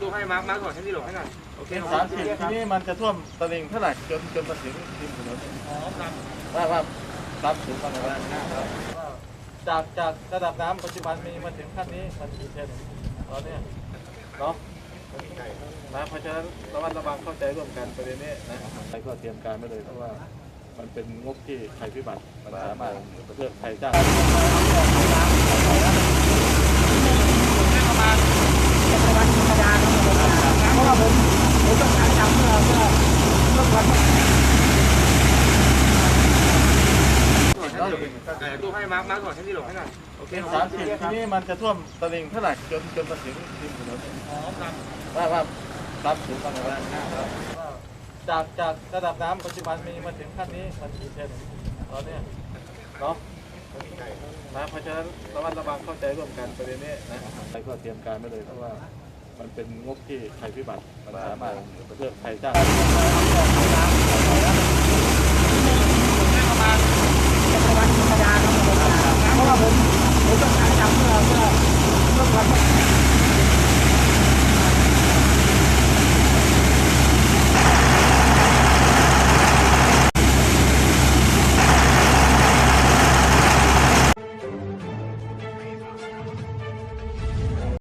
ตู้ให้มาร์คมาร์คก่อนให้ที่หลบให้หน่อยโอเคสามสิบทีนี้มันจะท่วมตลิ่งเท่าไหร่จนจนมาถึงริมถนนว่าว่ารับสูงประมาณจากจากระดับน้ำปัจจุบันมีมาถึงขั้นนี้มันกี่เซนตอนเนี้ยเนาะนะเพราะฉะนั้นระมัดระวังเข้าใจร่วมกันประเด็นนี้นะใครก็เตรียมการไว้เลยเพราะว่ามันเป็นงบที่ภัยพิบัติมันสามารถเลือกใครจ้าง ตู้ให้มาร์คมาร์คก่อนให้ที่หลบให้หน่อยโอเคสามสิบที่นี้มันจะท่วมตลิ่งเท่าไหร่จนจนมาถึงริมถนนว่าว่ารับสูงประมาณจากจากระดับน้ำปัจจุบันมีมาถึงขั้นนี้มันกี่เซนตอนเนี้ยเนาะนะเพราะฉะนั้นระมัดระวังเข้าใจร่วมกันประเด็นนี้นะใครก็เตรียมการไว้เลยเพราะว่ามันเป็นงบที่ภัยพิบัติมันสามารถเลือกใครจ้าง